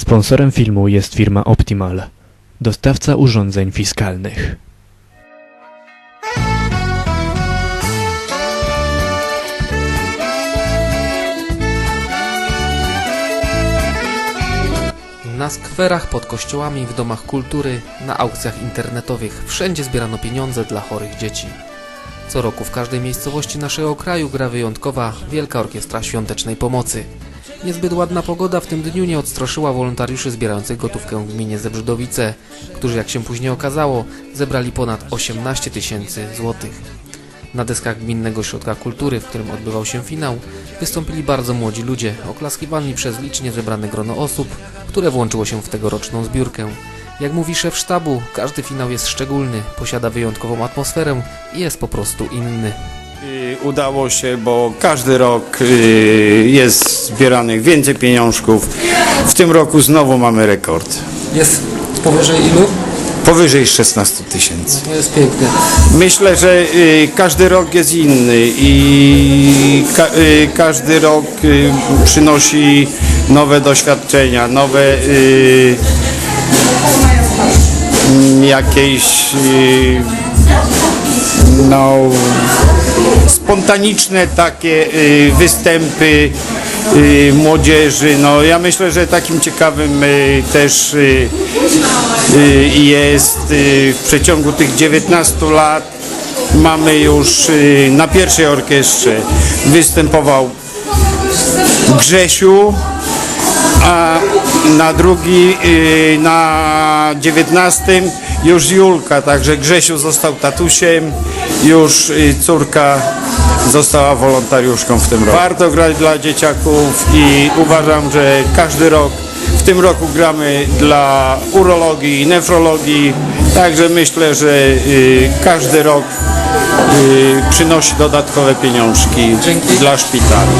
Sponsorem filmu jest firma Optimal, dostawca urządzeń fiskalnych. Na skwerach, pod kościołami, w domach kultury, na aukcjach internetowych wszędzie zbierano pieniądze dla chorych dzieci. Co roku w każdej miejscowości naszego kraju gra wyjątkowa Wielka Orkiestra Świątecznej Pomocy. Niezbyt ładna pogoda w tym dniu nie odstraszyła wolontariuszy zbierających gotówkę w gminie Zebrzydowice, którzy jak się później okazało zebrali ponad 18 tysięcy złotych. Na deskach Gminnego Ośrodka Kultury, w którym odbywał się finał, wystąpili bardzo młodzi ludzie, oklaskiwani przez licznie zebrane grono osób, które włączyło się w tegoroczną zbiórkę. Jak mówi szef sztabu, każdy finał jest szczególny, posiada wyjątkową atmosferę i jest po prostu inny. Udało się, bo każdy rok y, jest zbieranych więcej pieniążków. W tym roku znowu mamy rekord. Jest powyżej ilu? Powyżej 16 tysięcy. To jest piękne. Myślę, że y, każdy rok jest inny i ka, y, każdy rok przynosi nowe doświadczenia, nowe jakieś no, spontaniczne takie y, występy y, młodzieży. No, ja myślę, że takim ciekawym y, też jest w przeciągu tych 19 lat mamy już na pierwszej orkiestrze występował Grzesiu, a na drugi, na 19 już Julka, także Grzesiu został tatusiem, już córka została wolontariuszką w tym roku. Warto grać dla dzieciaków i uważam, że każdy rok, w tym roku gramy dla urologii i nefrologii, także myślę, że y, każdy rok y, przynosi dodatkowe pieniążki Dzięki. dla szpitali.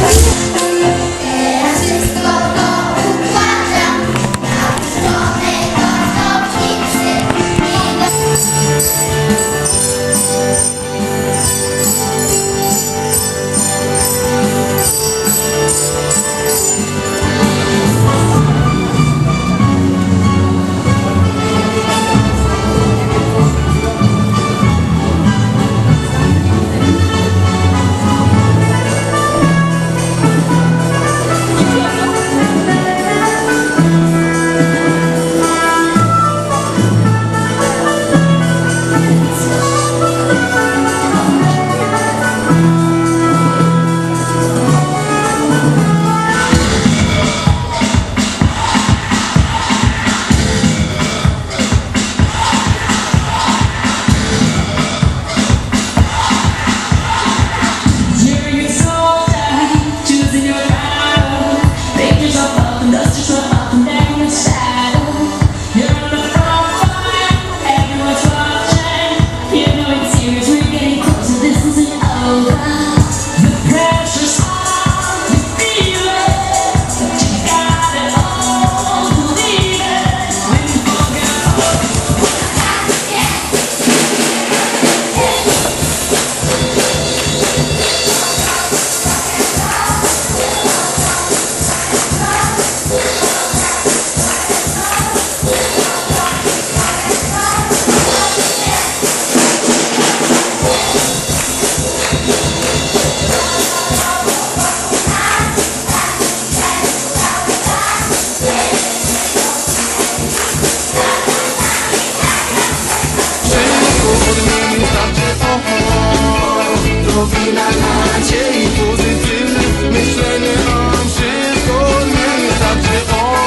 na nadziei pozytywnie Myślenie o wszystko zmieni Zawsze on.